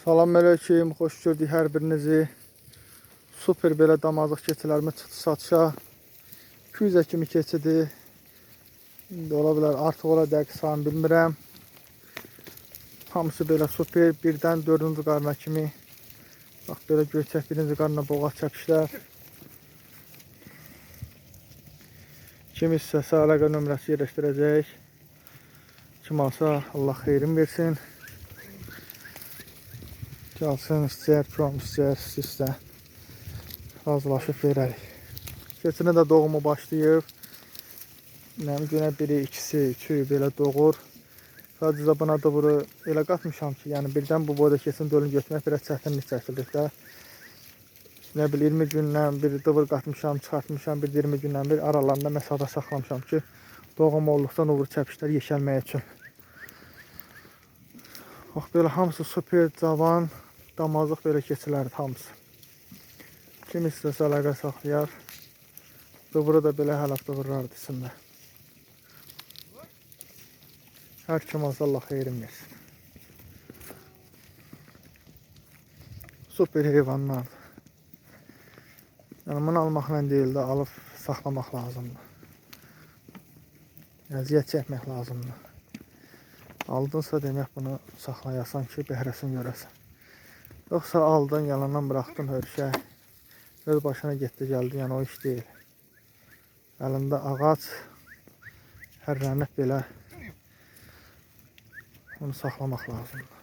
Salam əleykum, xoş gördük hər birinizi. Super belə damazlıq keçilərimi çıxdı satışa. 200 kimi keçidi. İndi ola bilər artıq ola dəqiq sayını bilmirəm. Hamısı belə super. Birdən dördüncü qarına kimi. Bax belə göçək birinci qarına boğaz çəkişlər. Kim istəsə əlaqə nömrəsi yerləşdirəcək. Kim alsa Allah xeyrin versin. Gəlsin istəyər, kom istəyər, sizdə razılaşıb verərik. Keçinə də doğumu başlayıb. Nəm günə biri, ikisi, üçü belə doğur. Sadəcə buna da bunu elə qatmışam ki, yəni birdən bu boyda keçin dölün götürmək biraz çətinlik çəkilir də. Nə bil 20 gündən bir dıvır qatmışam, çıxartmışam, bir 20 gündən bir aralarında məsafə saxlamışam ki, doğum olduqdan uğur çəpişlər yeşəlmək üçün. Bax belə hamısı super cavan, damazlıq belə keçilərdi hamısı. Kim istəsə əlaqə saxlayar. Dıvırı da belə hələ dıvırlardı içində. Hər kim olsa Allah xeyrin versin. Super heyvanlardır. Yəni bunu almaqla deyil də alıb saxlamaq lazımdır. Əziyyət çəkmək lazımdır. Aldınsa demək bunu saxlayasan ki, bəhrəsini görəsən. Yoxsa aldın, yalandan buraxdın hörşə. Öz başına getdi, gəldi, yəni o iş deyil. Əlində ağac hərrənib belə bunu saxlamaq lazımdır.